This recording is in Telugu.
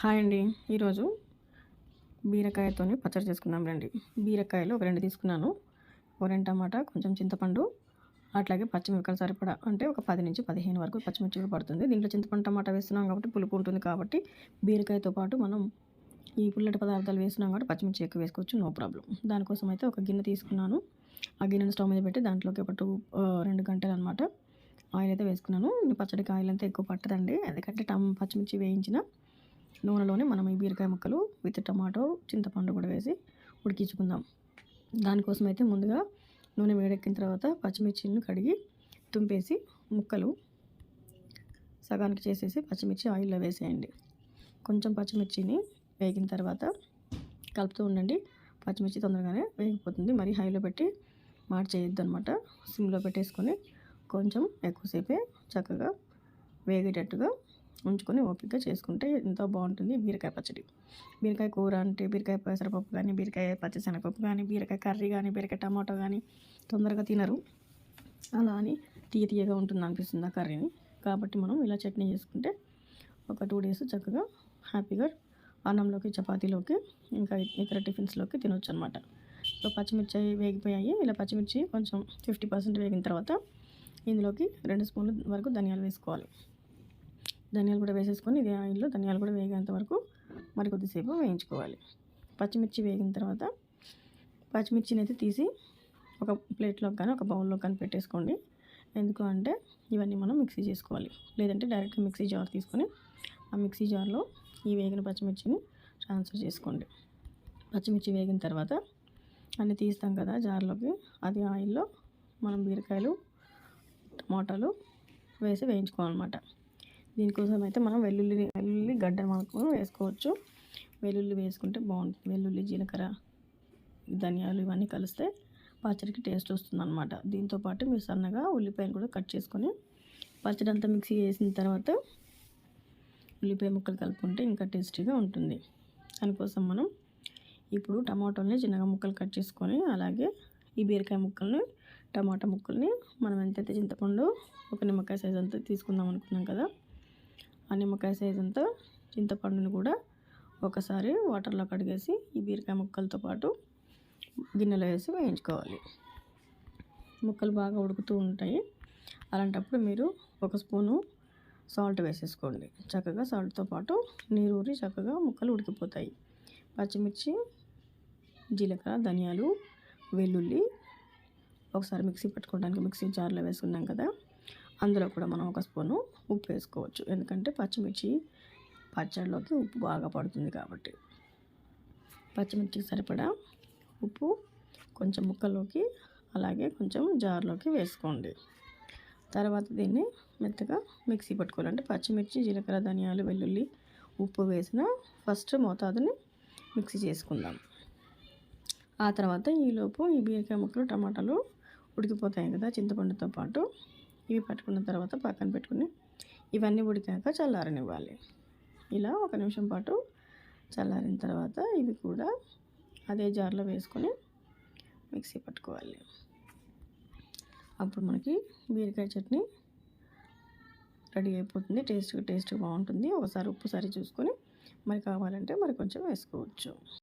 హాయ్ అండి. ఈరోజు బీరకాయతో పచ్చడి చేసుకుందాం రండి. బీరకాయలు ఒక రెండు తీసుకున్నాను. ఒక రెండు టమాటా కొంచెం చింతపండు అట్లాగే పచ్చిమిరపకాయలు సరిపడా అంటే ఒక పది నుంచి పదిహేను వరకు పచ్చిమిర్చి పడుతుంది. దీంట్లో చింతపండు టమాటా వేస్తున్నాం కాబట్టి పులుపు ఉంటుంది కాబట్టి బీరకాయతో పాటు మనం ఈ పుల్లటి పదార్థాలు వేస్తున్నాం కాబట్టి పచ్చిమిర్చి ఎక్కువ వేసుకోవచ్చు నో ప్రాబ్లం. దానికోసం అయితే ఒక గిన్నె తీసుకున్నాను. ఆ గిన్నెను స్టవ్ మీద పెట్టి దాంట్లోకి ఒక టూ రెండు గంటలు అనమాట ఆయిల్ అయితే వేసుకున్నాను. పచ్చడికి ఆయిల్ అంతా ఎక్కువ పట్టదండి. ఎందుకంటే టమ్ పచ్చిమిర్చి వేయించిన నూనెలోనే మనం ఈ బీరకాయ ముక్కలు విత్ టమాటో చింతపండు కూడా వేసి ఉడికించుకుందాం. దానికోసం అయితే ముందుగా నూనె వేడెక్కిన తర్వాత పచ్చిమిర్చిని కడిగి తుంపేసి ముక్కలు సగానికి చేసేసి పచ్చిమిర్చి ఆయిల్లో వేసేయండి. కొంచెం పచ్చిమిర్చిని వేగిన తర్వాత కలుపుతూ ఉండండి. పచ్చిమిర్చి తొందరగానే వేగిపోతుంది. మరి హైలో పెట్టి మార్చేయద్దు అనమాట సిమ్లో పెట్టేసుకొని కొంచెం ఎక్కువసేపే చక్కగా వేగేటట్టుగా ఉంచుకొని ఓపిక చేసుకుంటే ఎంతో బాగుంటుంది బీరకాయ పచ్చడి. బీరకాయ కూర అంటే బీరకాయ పెసరపప్పు కానీ బీరకాయ పచ్చిశనగపప్పు కానీ బీరకాయ కర్రీ కానీ బీరకాయ టమాటో కానీ తొందరగా తినరు. అలా అని తీయ తీయగా ఉంటుంది అనిపిస్తుంది ఆ కర్రీని. కాబట్టి మనం ఇలా చట్నీ చేసుకుంటే ఒక టూ డేస్ చక్కగా హ్యాపీగా అన్నంలోకి చపాతీలోకి ఇంకా ఇతర టిఫిన్స్లోకి తినొచ్చు అనమాట సో పచ్చిమిర్చి వేగిపోయాయి. ఇలా పచ్చిమిర్చి కొంచెం ఫిఫ్టీ పర్సెంట్ వేగిన తర్వాత ఇందులోకి రెండు స్పూన్లు వరకు ధనియాలు వేసుకోవాలి. ధనియాలు కూడా వేసేసుకొని ఇది ఆయిల్లో ధనియాలు కూడా వేగేంత వరకు మరి కొద్దిసేపు వేయించుకోవాలి. పచ్చిమిర్చి వేగిన తర్వాత పచ్చిమిర్చిని అయితే తీసి ఒక ప్లేట్లోకి కానీ ఒక బౌల్లో కానీ పెట్టేసుకోండి. ఎందుకు అంటే ఇవన్నీ మనం మిక్సీ చేసుకోవాలి. లేదంటే డైరెక్ట్గా మిక్సీ జార్ తీసుకొని ఆ మిక్సీ జార్లో ఈ వేగిన పచ్చిమిర్చిని ట్రాన్స్ఫర్ చేసుకోండి. పచ్చిమిర్చి వేగిన తర్వాత అన్నీ తీస్తాం కదా జార్లోకి అది ఆయిల్లో మనం బీరకాయలు టమాటాలు వేసి వేయించుకోవాలన్నమాట. దీనికోసం అయితే మనం వెల్లుల్లి వెల్లుల్లి గడ్డ మనకు వేసుకోవచ్చు. వెల్లుల్లి వేసుకుంటే బాగుంటుంది. వెల్లుల్లి జీలకర్ర ధనియాలు ఇవన్నీ కలిస్తే పచ్చడికి టేస్ట్ వస్తుంది అనమాట దీంతోపాటు మీరు సన్నగా ఉల్లిపాయలు కూడా కట్ చేసుకొని పచ్చడి అంతా మిక్సీ వేసిన తర్వాత ఉల్లిపాయ ముక్కలు కలుపుకుంటే ఇంకా టేస్టీగా ఉంటుంది. దానికోసం మనం ఇప్పుడు టమాటోల్ని చిన్నగా ముక్కలు కట్ చేసుకొని అలాగే ఈ బీరకాయ ముక్కల్ని టమాటా ముక్కల్ని మనం ఎంతైతే చింతపండు ఒక నిమ్మకాయ సైజ్ అంతా తీసుకుందాం అనుకున్నాం కదా ఆ నిమ్మకాయ సైజ్ అంతా చింతపండుని కూడా ఒకసారి వాటర్లో కడిగేసి ఈ బీరకాయ ముక్కలతో పాటు గిన్నెలో వేసి వేయించుకోవాలి. ముక్కలు బాగా ఉడుకుతూ ఉంటాయి. అలాంటప్పుడు మీరు ఒక స్పూను సాల్ట్ వేసేసుకోండి. చక్కగా సాల్ట్తో పాటు నీరు ఊరి చక్కగా ముక్కలు ఉడికిపోతాయి. పచ్చిమిర్చి జీలకర్ర ధనియాలు వెల్లుల్లి ఒకసారి మిక్సీ పెట్టుకోవడానికి మిక్సీ జార్లో వేసుకున్నాం కదా. అందులో కూడా మనం ఒక స్పూను ఉప్పు వేసుకోవచ్చు. ఎందుకంటే పచ్చిమిర్చి పచ్చడిలోకి ఉప్పు బాగా పడుతుంది కాబట్టి. పచ్చిమిర్చికి సరిపడా ఉప్పు కొంచెం ముక్కలోకి అలాగే కొంచెం జార్లోకి వేసుకోండి. తర్వాత దీన్ని మెత్తగా మిక్సీ పట్టుకోవాలంటే పచ్చిమిర్చి జీలకర్ర ధనియాలు వెల్లుల్లి ఉప్పు వేసిన ఫస్ట్ మోతాదుని మిక్సీ చేసుకుందాం. ఆ తర్వాత ఈలోపు ఈ బీరకాయ ముక్కలు టమాటాలు ఉడికిపోతాయి కదా చింతపండుతో పాటు. ఇవి పట్టుకున్న తర్వాత పక్కన పెట్టుకుని ఇవన్నీ ఉడికాక చల్లారనివ్వాలి. ఇలా ఒక నిమిషం పాటు చల్లారిన తర్వాత ఇవి కూడా అదే జార్లో వేసుకొని మిక్సీ పట్టుకోవాలి. అప్పుడు మనకి బీరకాయ చట్నీ రెడీ అయిపోతుంది. టేస్ట్ టేస్ట్ బాగుంటుంది. ఒకసారి ఉప్పు సరి చూసుకొని మరి కావాలంటే మరి కొంచెం వేసుకోవచ్చు.